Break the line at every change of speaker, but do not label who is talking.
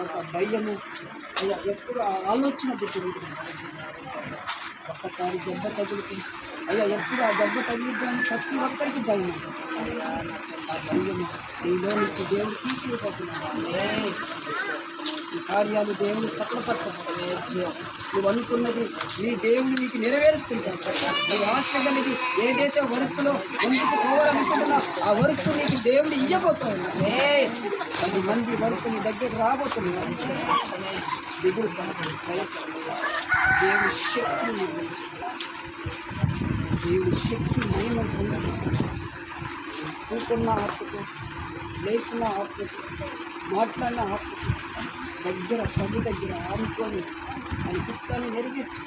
ఒక భయము అయ్యా ఎప్పుడు ఆ ఆలోచన ఒక్కసారి దెబ్బ తగులుతుంది అయ్యా ఎప్పుడు ఆ దెబ్బ తగిలిద్దామని ప్రతి ఒక్కరికి భయం ఆ భయము నీలో నుంచి దేవుడు తీసుకుపోతున్నాడు ఈ కార్యాలు దేవుడు సఫలపరచలేదు నువ్వు అనుకున్నది నీ దేవుడు నీకు నెరవేరుస్తుంటాడు. నీ ఆశ కలిగి ఏదైతే వర్క్లో ముందుకు పోవాలనుకుంటున్నా ఆ వర్క్ నీకు దేవుడు ఇయ్యబోతున్నాడు. పది మంది వర్క్ నీ దగ్గర రాబోతున్నాడు. దిగులు దేవుడి శక్తి దేవుడి శక్తి ఏమంటున్నది కూకున్న ఆత్మకు లేచిన ఆత్మకు మాట్లాడిన ఆత్మకు దగ్గర ప్రభు దగ్గర ఆనుకొని ఆయన చిత్తాన్ని నెరవేర్చు.